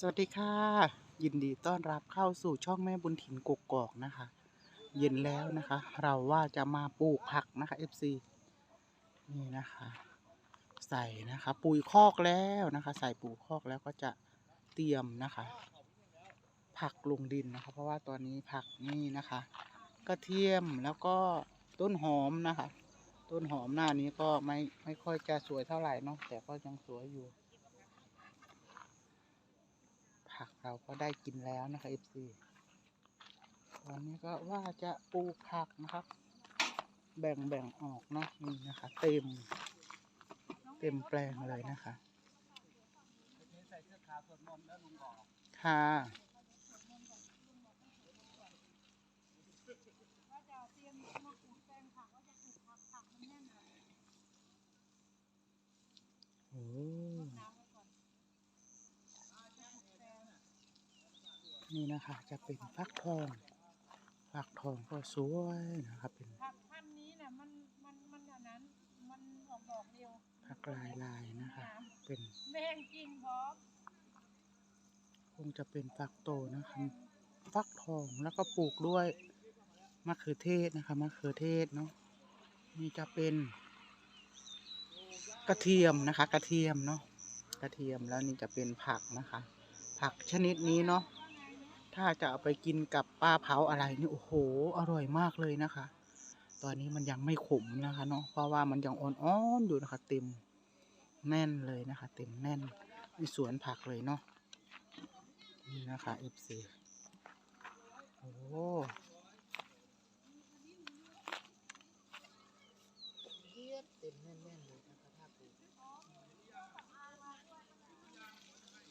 สวัสดีค่ะ ยินดีต้อนรับเข้าสู่ช่องแม่บุญถิ่นกกอกนะคะ เย็นแล้วนะคะ เราว่าจะมาปลูกผักนะคะ FC นี่นะคะ ใส่นะคะ ปุ๋ยคอกแล้วนะคะ ใส่ปุ๋ยคอกแล้วก็จะเตรียมนะคะ ผักลงดินนะคะ เพราะว่าตอนนี้ผักนี่นะคะ กระเทียมแล้วก็ต้นหอมนะคะ ต้นหอมหน้านี้ก็ไม่ไม่ค่อยจะสวยเท่าไหร่เนาะแต่ก็ยังสวยอยู่ ผักเราก็ได้กินแล้วนะคะ FC วันนี้ก็ว่าจะปลูกผักนะครับ แบ่งแบ่งออกเนาะนี่นะคะ เต็ม เต็มแปลงเลยนะคะค่ะโอ้ นี่นะคะจะเป็นฟักทองฟักทองก็สวยนะครับเป็นผักพันธุ์นี้น่ะมันมันมันอันนั้น มันออกดอกเร็วผักลายลายๆนะคะ เป็นแม่งกินพร้อมคงจะเป็นฟักโตนะคะฟักทองแล้วก็ปลูกด้วยมะเขือเทศนะคะมะเขือเทศเนาะนี่จะเป็น กระเทียมนะคะ กระเทียมเนาะกระเทียมแล้วนี่จะเป็นผักนะคะ ผักชนิดนี้เนาะ ถ้าจะเอาไปกินกับปลาเผาอะไรนี่โอ้โห อร่อยมากเลยนะคะ ตอนนี้มันยังไม่ขมนะคะเนาะเพราะว่ามันยังอ่อนๆอยู่นะคะ เต็มแน่นเลยนะคะ เต็มแน่นในสวนผักเลยเนาะนี่นะคะ FC โอ้เต็มแน่นๆเลยนะคะถ้าปลูก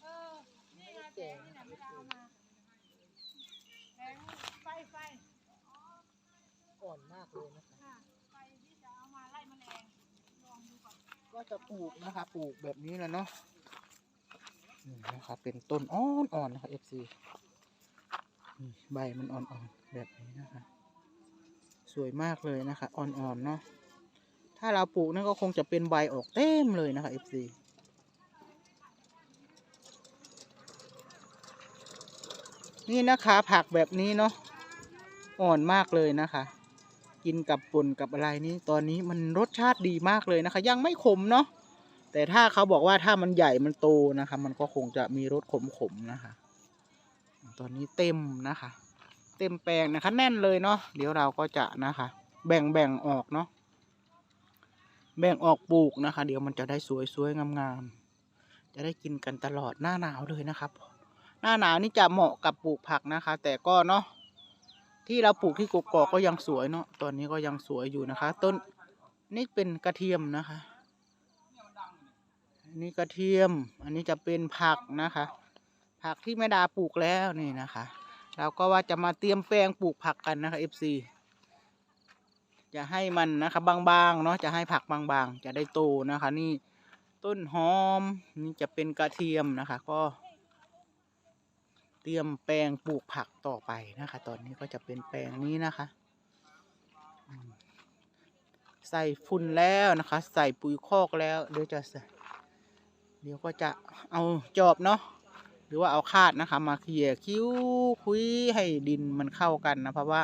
เออนี่ไงแกนี่นะไม่ได้เอามา แกงไฟไฟอ่อนมากเลยนะคะค่ะไฟที่จะเอามาไล่แมลงลองดูก่อนก็จะปลูกนะคะปลูกแบบนี้แหละเนาะนี่นะคะเป็นต้นอ่อนๆนะคะ FC นี่ใบมันอ่อนๆแบบนี้นะคะสวยมากเลยนะคะอ่อนๆเนาะถ้าเราปลูกนั่นก็คงจะเป็นใบออกเต็มเลยนะคะ FC นี่นะคะผักแบบนี้เนาะอ่อนมากเลยนะคะ กินกับป่นกับอะไรนี่ตอนนี้มันรสชาติดีมากเลยนะคะ ยังไม่ขมเนาะแต่ถ้าเขาบอกว่าถ้ามันใหญ่มันโตนะคะ มันก็คงจะมีรสขมๆนะคะ ตอนนี้เต็มนะคะ เต็มแปลงนะคะ แน่นเลยเนาะเดี๋ยวเราก็จะนะคะ แบ่งแบ่งออกเนาะแบ่งออกปลูกนะคะ เดี๋ยวมันจะได้สวยๆงามๆจะได้กินกันตลอดหน้าหนาวเลยนะครับ หน้าหนาวนี่จะเหมาะกับปลูกผักนะคะ แต่ก็เนาะที่เราปลูกที่กกอกก็ยังสวยเนาะตอนนี้ก็ยังสวยอยู่นะคะ ต้นนี่เป็นกระเทียมนะคะอันนี้กระเทียม อันนี้จะเป็นผักนะคะ ผักที่แม่ดาปลูกแล้วนี่นะคะ เราก็ว่าจะมาเตรียมแปลงปลูกผักกันนะคะ FC จะให้มันนะคะบางๆเนาะจะให้ผักบางๆ จะได้โตนะคะ นี่ต้นหอมนี่จะเป็นกระเทียมนะคะ ก็ เตรียมแปลงปลูกผักต่อไปนะคะ ตอนนี้ก็จะเป็นแปลงนี้นะคะ ใส่ฝุ่นแล้วนะคะ ใส่ปุ๋ยคอกแล้วเดี๋ยวจะเดี๋ยวก็จะเอาจอบเนาะหรือว่าเอาคาดนะคะ มาเคลียคิ้วคุยให้ดินมันเข้ากันนะเพราะว่า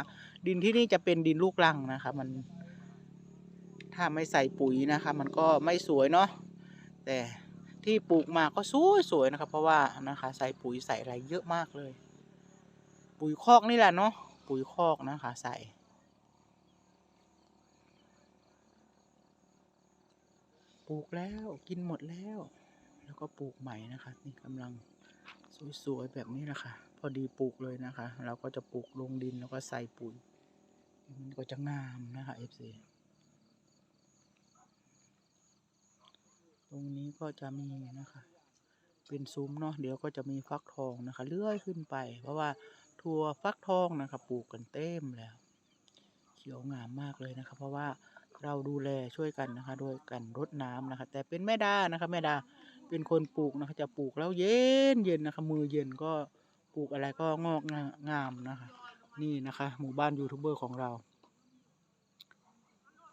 ดินที่นี่จะเป็นดินลูกรังนะคะ มัน ถ้าไม่ใส่ปุ๋ยนะคะ มันก็ไม่สวยเนาะแต่ ที่ปลูกมาก็สวยสวยๆนะครับ เพราะว่านะคะ ใส่ปุ๋ยใส่อะไรเยอะมากเลย ปุ๋ยคอกนี่แหละเนาะปุ๋ยคอกนะคะ ใส่ปลูกแล้วกินหมดแล้ว แล้วก็ปลูกใหม่นะคะ นี่กำลังสวยๆแบบนี้นะคะพอดีปลูกเลยนะคะ เราก็จะปลูกลงดินแล้วก็ใส่ปุ๋ยมันก็จะงามนะคะ FC ตรงนี้ก็จะมีนะคะ เป็นซุ้มเนาะเดี๋ยวก็จะมีฟักทองนะคะ เลื่อยขึ้นไป เพราะว่าถั่วฟักทองนะคะปลูกกันเต็มแล้ว เขียวงามมากเลยนะคะ เพราะว่าเราดูแลช่วยกันนะคะโดยกันรดน้ำนะคะ แต่เป็นแม่ดานะคะแม่ดาเป็นคนปลูกนะคะ จะปลูกแล้วเย็นเย็นนะคะ มือเย็นก็ปลูกอะไรก็งอกงามนะคะ นี่นะคะ หมู่บ้านยูทูบเบอร์ของเรา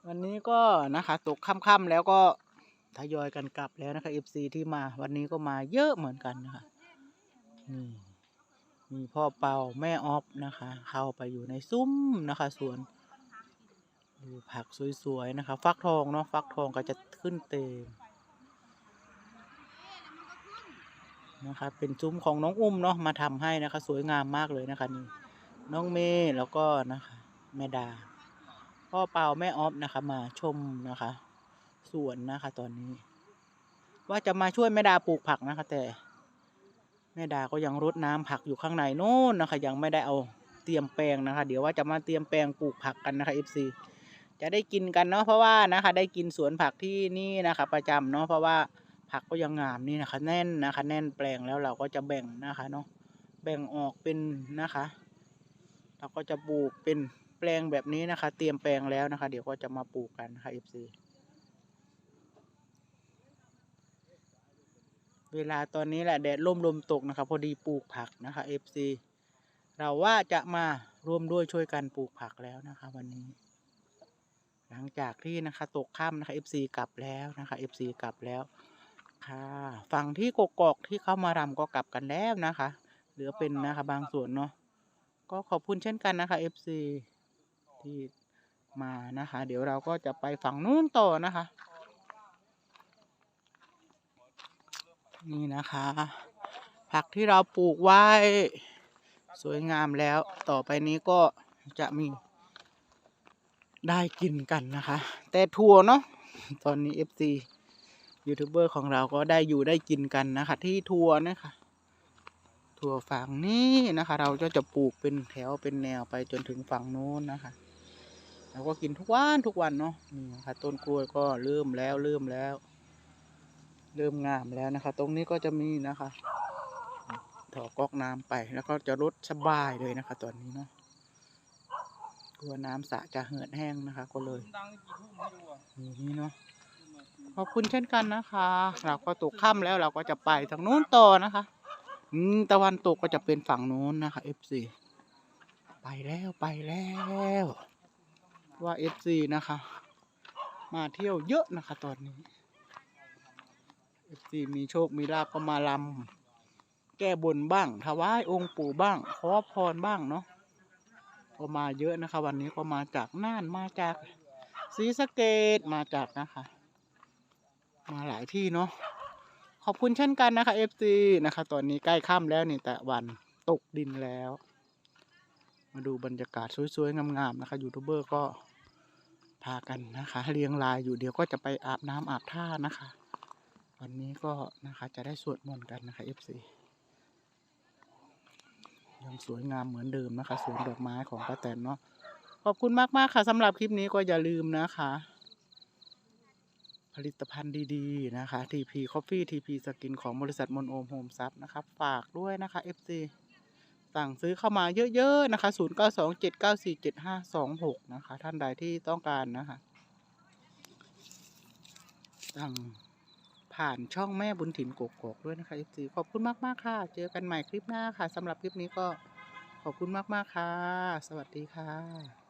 วันนี้ก็นะคะ ตกค่ำๆแล้วก็ ทยอยกันกลับแล้วนะคะ FC ที่มาวันนี้ก็มาเยอะเหมือนกันนะคะนี่มีพ่อเป่าแม่ออฟนะคะ เข้าไปอยู่ในซุ้มนะคะสวนดูผักสวยๆนะคะ ฟักทองเนาะฟักทองก็จะขึ้นเต็มนะคะ เป็นซุ้มของน้องอุ้มเนาะมาทำให้นะคะ สวยงามมากเลยนะคะนี่น้องเมย์แล้วก็นะคะแม่ดา พ่อเปาแม่ออฟนะคะ มาชมนะคะ สวนนะคะ ตอนนี้ ว่าจะมาช่วยแม่ดาปลูกผักนะคะ แต่แม่ดาก็ยังรดน้ำผักอยู่ข้างในโน่นนะคะ ยังไม่ได้เอาเตรียมแปลงนะคะ เดี๋ยวว่าจะมาเตรียมแปลงปลูกผักกันนะคะ FC จะได้กินกันเนาะเพราะว่านะคะ ได้กินสวนผักที่นี่นะคะ ประจำเนาะเพราะว่าผักก็ยังงามนี่นะคะ แน่นนะคะ แน่นแปลงแล้วเราก็จะแบ่งนะคะเนาะแบ่งออกเป็นนะคะ เราก็จะปลูกเป็นแปลงแบบนี้นะคะ เตรียมแปลงแล้วนะคะ เดี๋ยวก็จะมาปลูกกันนะคะ FC เวลาตอนนี้แหละแดดร่มลมตกนะคะพอดีปลูกผักนะคะ FC เราว่าจะมาร่วมด้วยช่วยกันปลูกผักแล้วนะคะ วันนี้ หลังจากที่นะคะ ตกค่ำนะคะ FC กลับแล้วนะคะ FC กลับแล้วค่ะฝั่งที่กกอกที่เข้ามารำก็กลับกันแล้วนะคะเหลือเป็นนะคะบางส่วนเนาะก็ขอบคุณเช่นกันนะคะ FC ที่มานะคะ เดี๋ยวเราก็จะไปฝั่งนู้นต่อนะคะ นี่นะคะ ผักที่เราปลูกไว้ สวยงามแล้วต่อไปนี้ก็จะมีได้กินกันนะคะ แต่ถั่วเนาะตอนนี้ FC ยูทูบเบอร์ของเราก็ได้อยู่ได้กินกันนะคะ ที่ถั่วนะคะถั่วฝั่งนี้นะคะ เราก็จะปลูกเป็นแถวเป็นแนวไปจนถึงฝั่งโน้นนะคะเราก็กินทุกวันทุกวันเนาะนี่นะคะต้นกล้วยก็เริ่มแล้วเริ่มแล้ว เริ่มงามแล้วนะคะ ตรงนี้ก็จะมีนะคะถอก๊อกน้ำไปแล้วก็จะรดสบายเลยนะคะ ตอนนี้เนาะกลัวน้ำสระจะเหือดแห้งนะคะ ก็เลยดังกี่เนาะขอบคุณเช่นกันนะคะ เราก็ตกค่ำแล้วเราก็จะไปทางนู้นต่อนะคะอืมตะวันตกก็จะเป็นฝั่งนู้นนะคะ FC ไปแล้วไปแล้วว่า FC นะคะ มาเที่ยวเยอะนะคะตอนนี้ FC มีโชคมีลาภก็มาลำแก้บนบ้างถวายองค์ปู่บ้าง ขอพรบ้างเนาะก็มาเยอะนะคะ วันนี้ก็มาจากน่านมาจากศรีสะเกดมาจากนะคะ มาหลายที่เนาะขอบคุณเช่นกันนะคะ FC นะคะ ตอนนี้ใกล้ค่ำแล้วนี่แต่วันตกดินแล้ว มาดูบรรยากาศสวยๆงามๆนะคะยูทูบเบอร์ก็พากันนะคะ เรียงรายอยู่เดี๋ยวก็จะไปอาบน้ำอาบท่านะคะ วันนี้ก็นะคะจะได้สวดมนต์กันนะคะ FC ยังสวยงามเหมือนเดิมนะคะสวนดอกไม้ของป้าแตนเนาะขอบคุณมากๆค่ะสำหรับคลิปนี้ก็อย่าลืมนะคะ ผลิตภัณฑ์ดีๆนะคะ TP Coffee TP Skin ของบริษัทมนโอมโฮมซับนะครับฝากด้วยนะคะ FC สั่งซื้อเข้ามาเยอะๆนะคะ 0927947526 นะคะ ท่านใดที่ต้องการนะคะสั่ง ผ่านช่องแม่บุญถิ่นกกอกด้วยนะคะ FC ขอบคุณมากๆค่ะ เจอกันใหม่คลิปหน้าค่ะสำหรับคลิปนี้ก็ขอบคุณมากๆค่ะ สวัสดีค่ะ